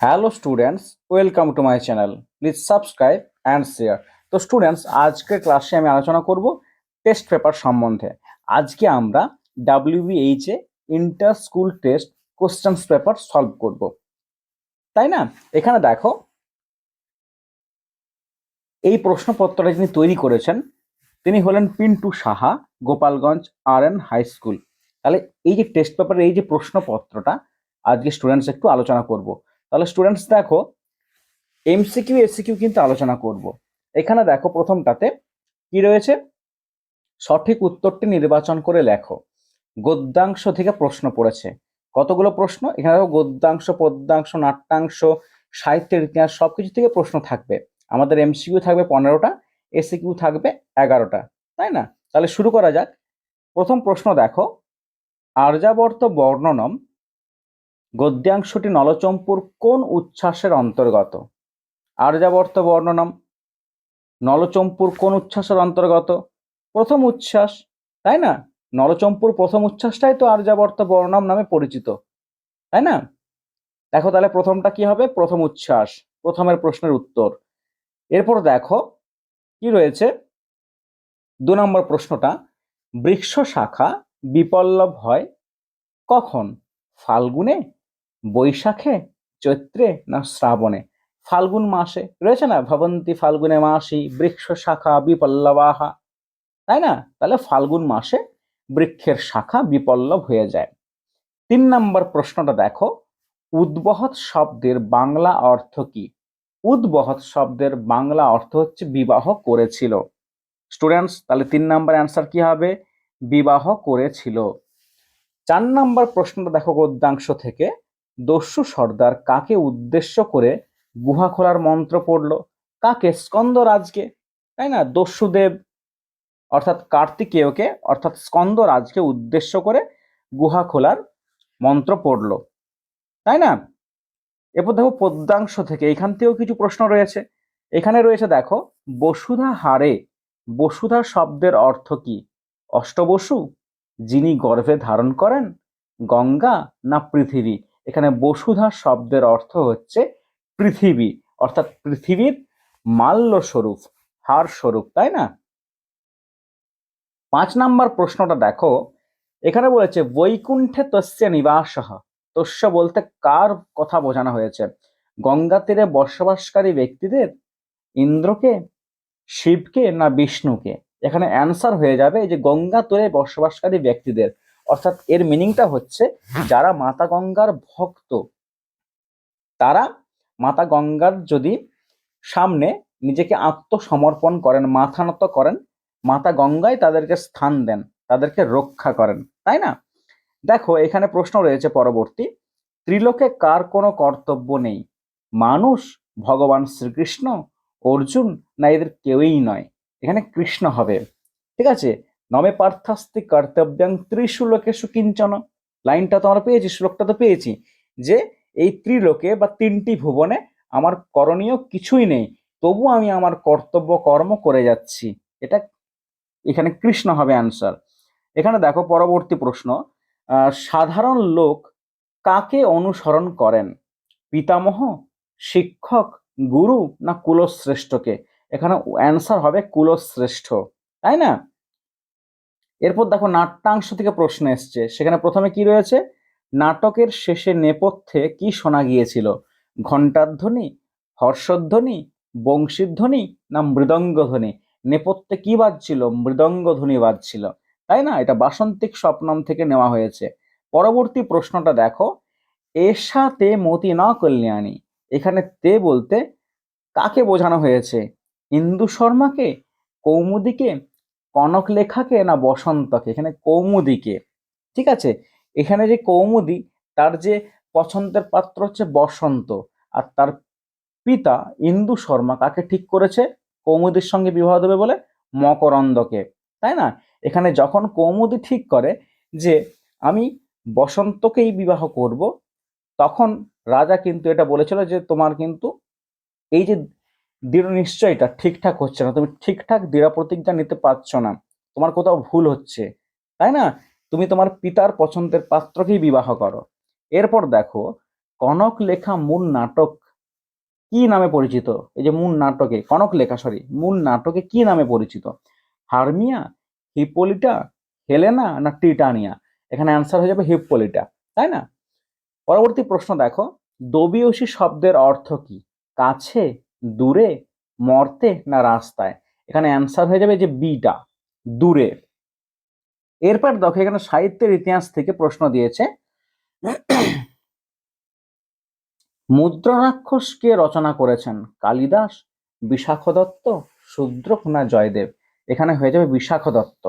Hello students, welcome to my channel. Please subscribe and share. তো students, আজকের ক্লাসে আমি আলোচনা করব টেস্ট পেপার সম্বন্ধে। আজকে আমরা WBH inter school test questions paper solve করব। তাই না? এখানে দেখো, এই প্রশ্নপত্রটা যিনি তৈরি করেছেন, তিনি হলেন Pintu Saha, Gopalganj R N high school তাহলে এই যে টেস্ট পেপারের এই যে প্রশ্নপত্রটা, আজকে স্টুডেন্টস একটু আলোচনা করব। তাহলে স্টুডেন্টস দেখো এমসিকিউ এসিকিউ কিন্তু আলোচনা করব। এখানে দেখো প্রথমটাতে কি রয়েছে? সঠিক উত্তরটি নির্বাচন করে লেখো। গদ্যাংশ থেকে প্রশ্ন পড়েছে। কতগুলো প্রশ্ন? এখানে দেখো গদ্যাংশ, পদ্যাংশ, নাট্যাংশ, সাহিত্যের ইতিহাস সব কিছু থেকে প্রশ্ন থাকবে। আমাদের এমসিকিউ থাকবে পনেরোটা এসিকিউ থাকবে এগারোটা, তাই না? তাহলে শুরু করা যাক। প্রথম প্রশ্ন দেখো, আর্যাবর্ত বর্ণনম গদ্যাংশটি নলচম্পুর কোন উচ্ছ্বাসের অন্তর্গত? আর্যাবর্ত বর্ণনাম, নলচম্পুর কোন উচ্ছ্বাসের অন্তর্গত? প্রথম উচ্ছ্বাস, তাই না? নলচম্পুর প্রথম উচ্ছ্বাসটাই তো আর্যাবর্ত বর্ণম নামে পরিচিত, তাই না? দেখো তাহলে প্রথমটা কি হবে? প্রথম উচ্ছ্বাস, প্রথমের প্রশ্নের উত্তর। এরপর দেখো কি রয়েছে? দু নম্বর প্রশ্নটা, বৃক্ষ শাখা বিপল্লব হয় কখন? ফাল্গুনে বৈশাখে, চৈত্রে না শ্রাবণে? ফাল্গুন মাসে? রয়েছে না? ভবন্তি ফাল্গুনে মাসি, বৃক্ষ শাখা বিপল্লবাহা। তাই না? তাহলে ফাল্গুন মাসে বৃক্ষের শাখা বিপল্লব হয়ে যায়। তিন নম্বর প্রশ্নটা দেখো। উদ্বহৎ শব্দের বাংলা অর্থ কি? উদ্বহৎ শব্দের বাংলা অর্থ হচ্ছে বিবাহ করেছিল। স্টুডেন্টস, তাহলে তিন নম্বর অ্যান্সার কি হবে? বিবাহ করেছিল। চার নম্বর প্রশ্নটা দেখো গদ্যাংশ থেকে। দস্যু সর্দার কাকে উদ্দেশ্য করে গুহা খোলার মন্ত্র পড়ল? কাকে? স্কন্দরাজকে। তাই না? দস্যুদেব, অর্থাৎ কার্তিকেয়কে, অর্থাৎ স্কন্দরাজকে উদ্দেশ্য করে গুহা খোলার মন্ত্র পড়ল। তাই না? এরপর দেখো পদ্যাংশ থেকে এখান থেকেও কিছু প্রশ্ন রয়েছে। এখানে রয়েছে দেখো, বসুধা হারে, বসুধা শব্দের অর্থ কি? অষ্টবসু, যিনি গর্ভে ধারণ করেন, গঙ্গা না পৃথিবী? এখানে বসুধা শব্দের অর্থ হচ্ছে পৃথিবী, অর্থাৎ পৃথিবীর মাল্য স্বরূপ হার স্বরূপ তাই না? পাঁচ নাম্বার প্রশ্নটা দেখো। এখানে বলেছে, বৈকুণ্ঠে তস্য নিবাস। তস্য বলতে কার কথা বোঝানো হয়েছে? গঙ্গা তীরে বসবাসকারী ব্যক্তিদের? ইন্দ্রকে? শিবকে? না বিষ্ণুকে? এখানে অ্যান্সার হয়ে যাবে যে গঙ্গা তীরে বসবাসকারী ব্যক্তিদের। অর্থাৎ এর মিনিংটা হচ্ছে যারা মাতা গঙ্গার ভক্ত, তারা মাতা গঙ্গার যদি সামনে নিজেকে আত্মসমর্পণ করেন, মাথা নত করেন, মাতা গঙ্গায় তাদেরকে স্থান দেন, তাদেরকে রক্ষা করেন, তাই না? দেখো, এখানে প্রশ্ন রয়েছে পরবর্তী, ত্রিলোকে কার কোনো কর্তব্য নেই? মানুষ, ভগবান শ্রীকৃষ্ণ, অর্জুন, না এদের কেউই নয়? এখানে কৃষ্ণ হবে, ঠিক আছে? নমে পার্থাস্তি কর্তব্যাং ত্রিশু লোকেশু কিঞ্চন। লাইনটা তো আমরা পেয়েছি, শ্লোকটা তো পেয়েছি, যে এই ত্রিলোকে বা তিনটি ভুবনে আমার করণীয় কিছুই নেই, তবু আমি আমার কর্তব্য কর্ম করে যাচ্ছি। এটা এখানে কৃষ্ণ হবে অ্যান্সার এখানে দেখো পরবর্তী প্রশ্ন সাধারণ লোক কাকে অনুসরণ করেন? পিতামহ, শিক্ষক, গুরু, না কুলশ্রেষ্ঠকে? এখানে অ্যান্সার হবে কুলশ্রেষ্ঠ, তাই না? এরপর দেখো নাট্যাংশ থেকে প্রশ্ন এসছে। সেখানে প্রথমে কি রয়েছে? নাটকের শেষে নেপথ্যে কি শোনা গিয়েছিল? ঘণ্টাধ্বনি হর্ষধ্বনি বংশীধ্বনি না মৃদঙ্গধ্বনি নেপথ্যে কি বাজছিল? মৃদঙ্গধ্বনি বাজছিল। তাই না? এটা বাসন্তিক স্বপ্নম থেকে নেওয়া হয়েছে। পরবর্তী প্রশ্নটা দেখো। এসা তে মতি না কল্যাণী? এখানে তে বলতে কাকে বোঝানো হয়েছে? ইন্দু শর্মাকে? কৌমুদিকে? কনক লেখাকে না বসন্তকে, এখানে কৌমুদিকে। ঠিক আছে? এখানে যে কৌমুদি, তার যে পছন্দের পাত্র হচ্ছে বসন্ত, আর তার পিতা ইন্দু শর্মা কাকে ঠিক করেছে? কৌমুদির সঙ্গে বিবাহ দেবে বলে মকরন্দকে। তাই না? এখানে যখন কৌমুদি ঠিক করে যে আমি বসন্তকেই বিবাহ করব, তখন রাজা কিন্তু এটা বলেছিল যে তোমার কিন্তু এই যে দৃঢ় নিশ্চয়টা ঠিকঠাক হচ্ছে না। তুমি ঠিকঠাক দৃঢ় প্রতিজ্ঞা নিতে পারছ না। তোমার কোথাও ভুল হচ্ছে। তাই না? তুমি তোমার পিতার পছন্দের পাত্রকেই বিবাহ করো। এরপর দেখো, কনক লেখা মূল নাটক কি নামে পরিচিত? এই যে মূল নাটকে, কনক লেখা সরি মূল নাটকে কি নামে পরিচিত? হারমিয়া হিপোলিটা হেলেনা না টিটানিয়া? এখানে অ্যান্সার হয়ে যাবে হিপোলিটা তাই না? পরবর্তী প্রশ্ন দেখো দবিয়সী শব্দের অর্থ কি? কাছে দূরে মর্তে না রাস্তায়? এখানে অ্যান্সার হয়ে যাবে যে বিটা দূরে। এরপর দেখো, এখানে সাহিত্যের ইতিহাস থেকে প্রশ্ন দিয়েছে মুদ্রারাক্ষস কে রচনা করেছেন কালিদাস বিশাখ দত্ত শূদ্রক না জয়দেব? এখানে হয়ে যাবে বিশাখ দত্ত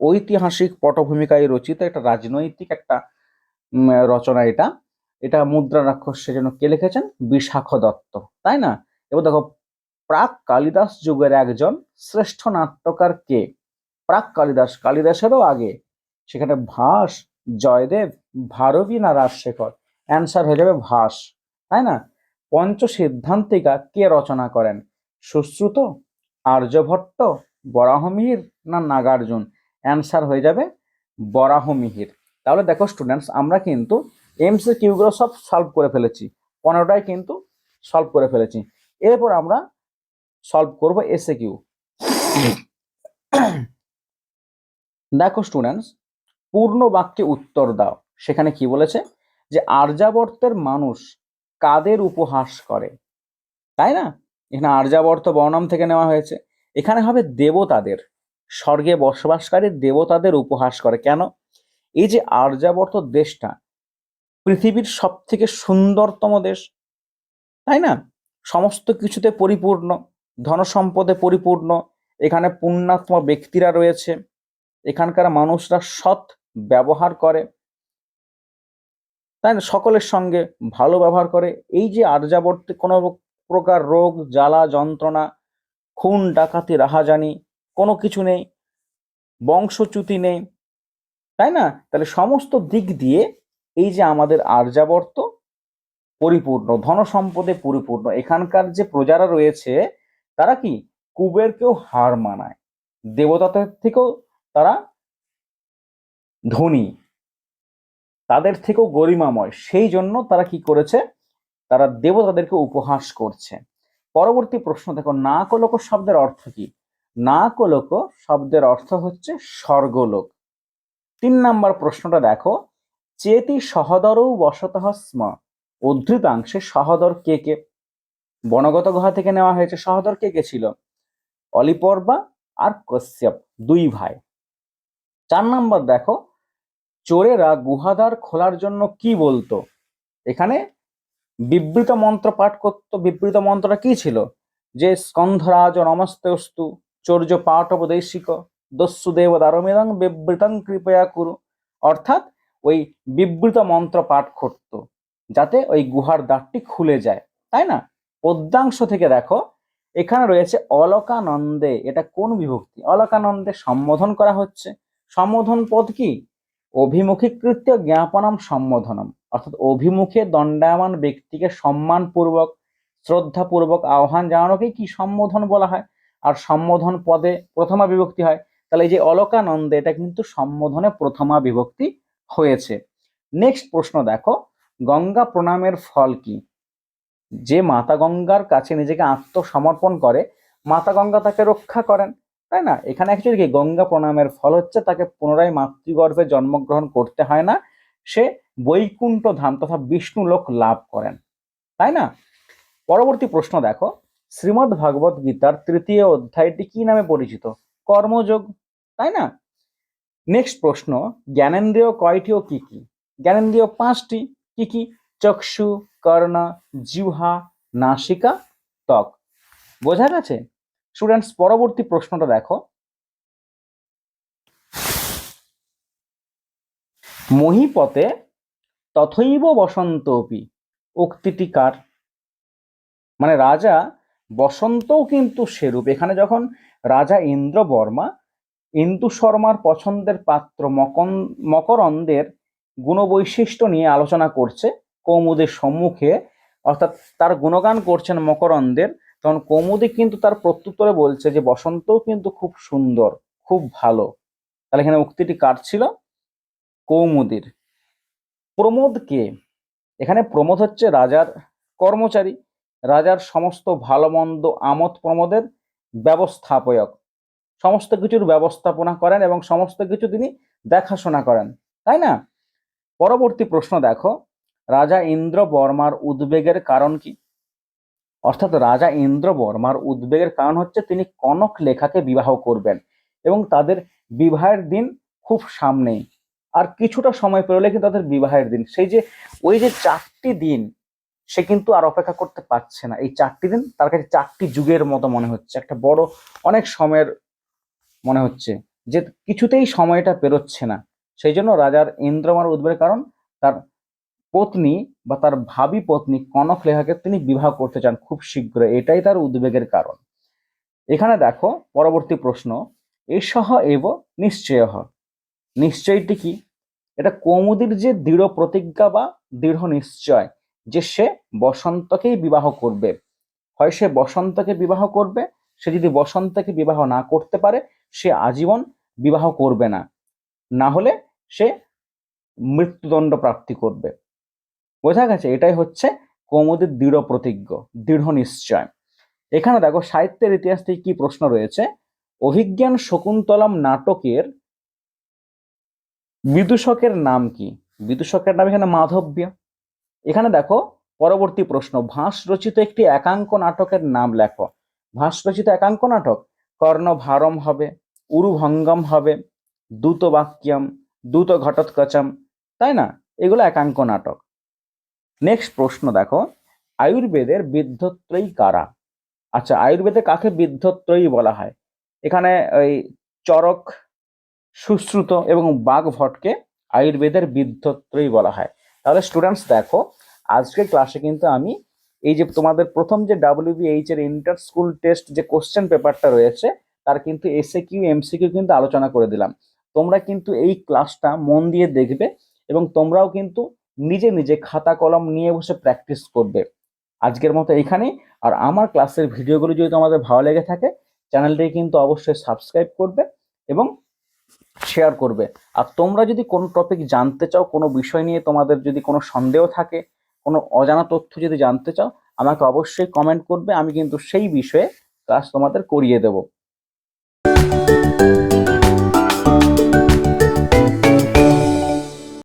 ঐতিহাসিক পটভূমিকায় রচিত একটা রাজনৈতিক একটা রচনা এটা। এটা মুদ্রা রাক্ষস সেজন্য কে লিখেছেন? বিশাখ দত্ত। তাই না? এবার দেখো, প্রাক কালিদাস যুগের একজন শ্রেষ্ঠ নাট্যকার কে? প্রাক কালিদাস, কালিদাসেরও আগে। সেখানে ভাস, জয়দেব, ভারবী না রাজশেখর? অ্যান্সার হয়ে যাবে ভাস। তাই না? পঞ্চ সিদ্ধান্তিকা কে রচনা করেন? সুশ্রুত, আর্যভট্ট, বরাহমিহির না নাগার্জুন? অ্যান্সার হয়ে যাবে বরাহমিহির। তাহলে দেখো স্টুডেন্টস আমরা কিন্তু এমস কিউগুলো সব সলভ করে ফেলেছি। পনেরোটাই কিন্তু সলভ করে ফেলেছি। এরপর আমরা সলভ করব এসে কিউ দেখো স্টুডেন্টস পূর্ণ বাক্যে উত্তর দাও। সেখানে কি বলেছে? যে আর্যাবর্তের মানুষ কাদের উপহাস করে? তাই না? এখানে আর্যাবর্ত বর্ণম থেকে নেওয়া হয়েছে। এখানে হবে দেবতাদের। স্বর্গে বসবাসকারী দেবতাদের উপহাস করে। কেন? এই যে আর্যাবর্ত দেশটা পৃথিবীর সব থেকে সুন্দরতম দেশ। তাই না? সমস্ত কিছুতে পরিপূর্ণ, ধনসম্পদে পরিপূর্ণ, এখানে পুণ্যাত্ম ব্যক্তিরা রয়েছে, এখানকার মানুষরা সৎ ব্যবহার করে, তাই না? সকলের সঙ্গে ভালো ব্যবহার করে। এই যে আর্যাবর্তে কোনো প্রকার রোগ, জ্বালা, যন্ত্রণা, খুন, ডাকাতি, রাহাজানি, কোনো কিছু নেই, বংশচ্যুতি নেই, তাই না? তাহলে সমস্ত দিক দিয়ে এই যে আমাদের আর্যাবর্ত পরিপূর্ণ, ধনসম্পদে পরিপূর্ণ, এখানকার যে প্রজারা রয়েছে, তারা কি? কুবেরকেও হার মানায়। দেবতাদের থেকেও তারা ধনী। তাদের থেকেও গরিমাময়। সেই জন্য তারা কি করেছে? তারা দেবতাদেরকে উপহাস করছে। পরবর্তী প্রশ্ন, দেখো না কলোক শব্দের অর্থ কি? না কলোক শব্দের অর্থ হচ্ছে স্বর্গলোক। তিন নাম্বার প্রশ্নটা দেখো। চেতি সহদরও বসত স্ম। উদ্ধৃতাংশে সহদর কে কে? বনগত গুহা থেকে নেওয়া হয়েছে। সহদর কে কে ছিল? অলিপর্বা আর কশ্যপ, দুই ভাই। চার নাম্বার দেখো, চোরেরা গুহাদ্বার খোলার জন্য কি বলতো? এখানে বিবৃত মন্ত্র পাঠ করতো, বিবৃত মন্ত্রটা কি ছিল? যে স্কন্ধরাজ নমস্তে অস্তু চৌর্য পাঠ উপদেশিক, দস্যু দেব দারমিদং বিবৃতং কৃপয়া কুরু। অর্থাৎ ওই বিবৃত মন্ত্র পাঠ করতো, যাতে ওই গুহার দ্বারটি খুলে যায়, তাই না? পদ্যাংশ থেকে দেখো, এখানে রয়েছে অলকানন্দে, এটা কোন বিভক্তি? অলকানন্দে সম্বোধন করা হচ্ছে। সম্বোধন পদ কি? অভিমুখীকৃত্য জ্ঞাপনম সম্বোধনম, অর্থাৎ অভিমুখে দণ্ডায়মান ব্যক্তিকে সম্মানপূর্বক, শ্রদ্ধাপূর্বক আহ্বান জানানোকে কি সম্বোধন বলা হয়? আর সম্বোধন পদে প্রথমা বিভক্তি হয়, তাহলে এই যে অলকানন্দে, এটা কিন্তু সম্বোধনে প্রথমা বিভক্তি হয়েছে। নেক্সট প্রশ্ন দেখো, গঙ্গা প্রণামের ফল কি? যে মাতা গঙ্গার কাছে নিজেকে আত্মসমর্পণ করে, মাতা গঙ্গা তাকে রক্ষা করেন, তাই না? এখানে অ্যাকচুয়ালি কি গঙ্গা প্রণামের ফল হচ্ছে তাকে পুনরায় মাতৃগর্ভে জন্মগ্রহণ করতে হয় না, সে বৈকুণ্ঠ ধাম তথা বিষ্ণু লোক লাভ করেন, তাই না? পরবর্তী প্রশ্ন দেখো, শ্রীমদ্ ভাগবত গীতার তৃতীয় অধ্যায়টি কি নামে পরিচিত? কর্মযোগ, তাই না? নেক্সট প্রশ্ন, জ্ঞানেন্দ্রিয় কয়টি ও কি কি? জ্ঞানেন্দ্রিয় পাঁচটি কি কি? চক্ষু, কর্ণ, জিহ্বা, নাসিকা, ত্বক। বোঝা গেছে? স্টুডেন্টস পরবর্তী প্রশ্নটা দেখো। মহিপতে তথৈব বসন্তপি। উক্তিটি কার? মানে রাজা বসন্তও কিন্তু সেরূপ। এখানে যখন রাজা ইন্দ্র বর্মা ইন্দু শর্মার পছন্দের পাত্র মকন, মকরন্দের গুণবৈশিষ্ট্য নিয়ে আলোচনা করছে কৌমুদের সম্মুখে। অর্থাৎ তার গুণগান করছেন মকরন্দের। তখন কৌমুদি কিন্তু তার প্রত্যুত্তরে বলছে যে, বসন্তও কিন্তু খুব সুন্দর, খুব ভালো। তাহলে এখানে উক্তিটি কার ছিল? কৌমুদির। প্রমোদ কে এখানে প্রমোদ হচ্ছে রাজার কর্মচারী। রাজার সমস্ত ভালো মন্দ আমোদ প্রমোদের ব্যবস্থাপয়ক। সমস্ত কিছুর ব্যবস্থাপনা করেন এবং সমস্ত কিছু তিনি দেখাশোনা করেন, তাই না? পরবর্তী প্রশ্ন দেখো, রাজা ইন্দ্র বর্মার উদ্বেগের কারণ কি? অর্থাৎ রাজা ইন্দ্র বর্মার উদ্বেগের কারণ হচ্ছে তিনি কনক লেখাকে বিবাহ করবেন এবং তাদের বিবাহের দিন খুব সামনেই। আর কিছুটা সময় পেরোলে কিন্তু তাদের বিবাহের দিন। সেই যে, ওই যে চারটি দিন, সে কিন্তু আর অপেক্ষা করতে পারছে না। এই চারটি দিন তার কাছে চারটি যুগের মতো মনে হচ্ছে। একটা বড় অনেক সময়ের মনে হচ্ছে যে কিছুতেই সময়টা পেরোচ্ছে না। সেই জন্য রাজার ইন্দ্রমার উদ্বেগের কারণ তার পত্নী বা তার ভাবি পত্নী কনক লেখাকে তিনি বিবাহ করতে চান খুব শীঘ্র এটাই তার উদ্বেগের কারণ। এখানে দেখো, পরবর্তী প্রশ্ন এসহ এব নিশ্চয় নিশ্চয়টি কি? এটা কৌমুদির যে দৃঢ় প্রতিজ্ঞা বা দৃঢ় নিশ্চয় যে সে বসন্তকেই বিবাহ করবে। হয় সে বসন্তকে বিবাহ করবে সে যদি বসন্তকে বিবাহ না করতে পারে, সে আজীবন বিবাহ করবে না। না হলে সে মৃত্যুদণ্ড প্রাপ্তি করবে। বোঝা গেছে, এটাই হচ্ছে কৌমুদির দৃঢ় প্রতিজ্ঞ, দৃঢ় নিশ্চয়। এখানে দেখো, সাহিত্যের ইতিহাস থেকে কি প্রশ্ন রয়েছে? অভিজ্ঞান শকুন্তলম নাটকের বিদূষকের নাম কি? বিদূষকের নাম এখানে মাধব্য। এখানে দেখো, পরবর্তী প্রশ্ন, ভাস রচিত একটি একাঙ্ক নাটকের নাম লেখো। ভাস একাঙ্ক নাটক। কর্ণভারম হবে, উরুভঙ্গম হবে দ্রুত বাক্যম দ্রুত ঘটোৎকচম তাই না? এগুলো একাঙ্ক নাটক। নেক্সট প্রশ্ন দেখো, আয়ুর্বেদের বৃদ্ধত্রয়ী কারা? আচ্ছা আয়ুর্বেদে কাকে বৃদ্ধত্রয়ী বলা হয়? এখানে ওই চরক, সুশ্রুত এবং বাঘ ভটকে আয়ুর্বেদের বৃদ্ধত্রয়ী বলা হয়। তাহলে স্টুডেন্টস দেখো, আজকের ক্লাসে কিন্তু আমি এই যে তোমাদের প্রথম যে ডাব্লিউবিএইচ এর ইন্টার স্কুল টেস্ট যে কোশ্চেন পেপারটা রয়েছে, তার কিন্তু এসএ কিউ এমসিকিউ কিন্তু আলোচনা করে দিলাম। তোমরা কিন্তু এই ক্লাসটা মন দিয়ে দেখবে এবং তোমরাও কিন্তু নিজে নিজে খাতা কলম নিয়ে বসে প্র্যাকটিস করবে। আজকের মতো এখানেই। আর আমার ক্লাসের ভিডিওগুলো যদি তোমাদের ভালো লেগে থাকে চ্যানেলটিকে কিন্তু অবশ্যই সাবস্ক্রাইব করবে এবং শেয়ার করবে। আর তোমরা যদি কোনো টপিক জানতে চাও, কোনো বিষয় নিয়ে তোমাদের যদি কোনো সন্দেহ থাকে কোনো অজানা তথ্য যদি জানতে চাও, আমাকে অবশ্যই কমেন্ট করবে, আমি কিন্তু সেই বিষয়ে ক্লাস তোমাদের করিয়ে দেবো।